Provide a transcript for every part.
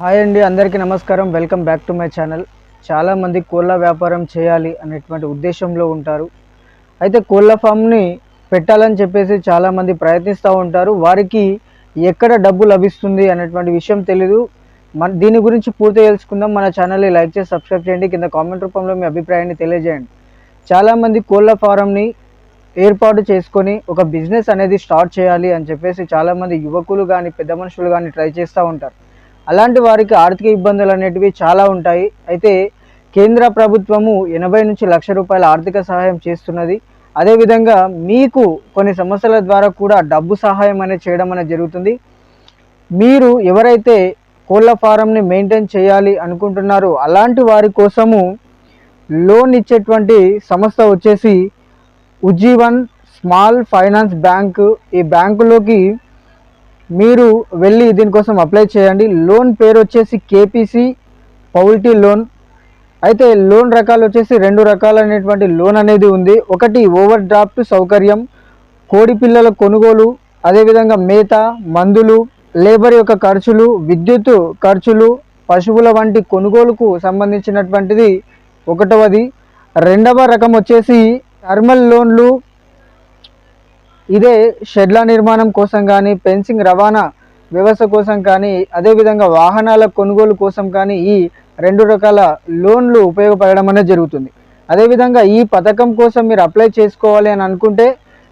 Hi అండి అందరికీ నమస్కారం. Welcome back to my channel. చాలామంది కోళ్ళ వ్యాపారం చేయాలి అనేటువంటి ఉద్దేశంలో ఉంటారు. అయితే కోళ్ళ ఫామ్ని పెట్టాలని చెప్పేసి చాలామంది ప్రయత్నిస్తూ ఉంటారు. వారికి ఎక్కడ డబ్బు లభిస్తుంది అనేటువంటి విషయం తెలీదు. మన దీని గురించి పూర్తి తెలుసుకుందాం. మన ఛానల్ని లైక్ చేసి సబ్స్క్రైబ్ చేయండి. కింద కామెంట్ రూపంలో మీ అభిప్రాయాన్ని తెలియజేయండి. చాలామంది కోళ్ళ ఫారంని ఏర్పాటు చేసుకొని ఒక బిజినెస్ అనేది స్టార్ట్ చేయాలి అని చెప్పేసి చాలామంది యువకులు కానీ పెద్ద మనుషులు కానీ ట్రై చేస్తూ ఉంటారు. అలాంటి వారికి ఆర్థిక ఇబ్బందులు అనేటివి చాలా ఉంటాయి. అయితే కేంద్ర ప్రభుత్వము ఎనభై నుంచి లక్ష రూపాయల ఆర్థిక సహాయం చేస్తున్నది. అదేవిధంగా మీకు కొన్ని సమస్యల ద్వారా కూడా డబ్బు సహాయం అనేది చేయడం అనేది జరుగుతుంది. మీరు ఎవరైతే కోళ్ళ ఫారంని మెయింటైన్ చేయాలి అనుకుంటున్నారో అలాంటి వారి కోసము లోన్ ఇచ్చేటువంటి సంస్థ వచ్చేసి ఉజ్జీవన్ స్మాల్ ఫైనాన్స్ బ్యాంక్. ఈ బ్యాంకులోకి మీరు వెళ్ళి దీనికోసం అప్లై చేయండి. లోన్ పేరు వచ్చేసి కేపీసీ పౌల్టీ లోన్ అయితే లోన్ రకాలు వచ్చేసి రెండు రకాలైనటువంటి లోన్ అనేది ఉంది. ఒకటి ఓవర్ డ్రాఫ్ట్ సౌకర్యం కోడి పిల్లల కొనుగోలు అదేవిధంగా మేత మందులు లేబర్ యొక్క ఖర్చులు విద్యుత్ ఖర్చులు పశువుల వంటి కొనుగోలుకు సంబంధించినటువంటిది ఒకటవది. రెండవ రకం వచ్చేసి టర్మల్ లోన్లు ఇదే షెడ్ల నిర్మాణం కోసం కానీ ఫెన్సింగ్ రవాణా వ్యవస్థ కోసం కానీ అదేవిధంగా వాహనాల కొనుగోలు కోసం కానీ ఈ రెండు రకాల లోన్లు ఉపయోగపడడం అనేది జరుగుతుంది. అదేవిధంగా ఈ పథకం కోసం మీరు అప్లై చేసుకోవాలి అని అనుకుంటే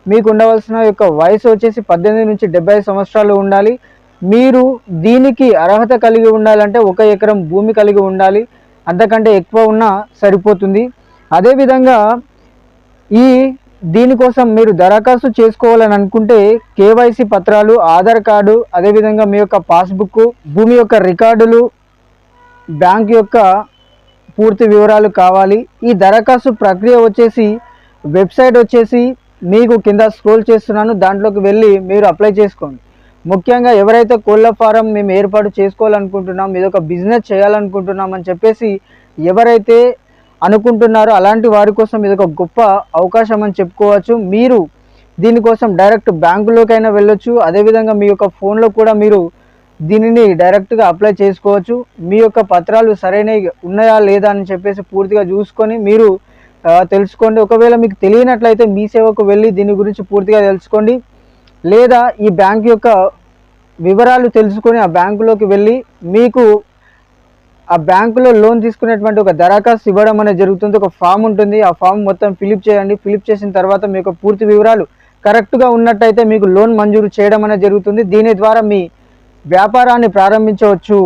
మీకు ఉండవలసిన యొక్క వయసు వచ్చేసి పద్దెనిమిది నుంచి డెబ్బై సంవత్సరాలు ఉండాలి. మీరు దీనికి అర్హత కలిగి ఉండాలంటే ఒక ఎకరం భూమి కలిగి ఉండాలి. అంతకంటే ఎక్కువ ఉన్నా సరిపోతుంది. అదేవిధంగా ఈ దీనికోసం మీరు దరఖాస్తు చేసుకోవాలని అనుకుంటే కేవైసీ పత్రాలు ఆధార్ కార్డు అదేవిధంగా మీ యొక్క పాస్బుక్ భూమి యొక్క రికార్డులు బ్యాంక్ యొక్క పూర్తి వివరాలు కావాలి. ఈ దరఖాస్తు ప్రక్రియ వచ్చేసి వెబ్సైట్ వచ్చేసి మీకు కింద స్క్రోల్ చేస్తున్నాను. దాంట్లోకి వెళ్ళి మీరు అప్లై చేసుకోండి. ముఖ్యంగా ఎవరైతే కోళ్ళ ఫారం మేము ఏర్పాటు చేసుకోవాలనుకుంటున్నాం ఇది ఒక బిజినెస్ చేయాలనుకుంటున్నాం అని చెప్పేసి ఎవరైతే అనుకుంటున్నారు. అలాంటి వారి కోసం ఇది ఒక గొప్ప అవకాశం అని చెప్పుకోవచ్చు. మీరు దీనికోసం డైరెక్ట్ బ్యాంకులోకైనా వెళ్ళొచ్చు. అదేవిధంగా మీ యొక్క ఫోన్లో కూడా మీరు దీనిని డైరెక్ట్గా అప్లై చేసుకోవచ్చు. మీ యొక్క పత్రాలు సరైనవి ఉన్నాయా లేదా అని చెప్పేసి పూర్తిగా చూసుకొని మీరు తెలుసుకోండి. ఒకవేళ మీకు తెలియనట్లయితే మీ సేవకు వెళ్ళి దీని గురించి పూర్తిగా తెలుసుకోండి. లేదా ఈ బ్యాంక్ యొక్క వివరాలు తెలుసుకొని ఆ బ్యాంకులోకి వెళ్ళి మీకు ఆ బ్యాంకులో లోన్ తీసుకునేటువంటి ఒక దరఖాస్తు ఇవ్వడం అనేది జరుగుతుంది. ఒక ఫామ్ ఉంటుంది. ఆ ఫామ్ మొత్తం ఫిలిప్ చేయండి. ఫిలిప్ చేసిన తర్వాత మీ యొక్క పూర్తి వివరాలు కరెక్ట్గా ఉన్నట్టయితే మీకు లోన్ మంజూరు చేయడం అనేది జరుగుతుంది. దీని ద్వారా మీ వ్యాపారాన్ని ప్రారంభించవచ్చు.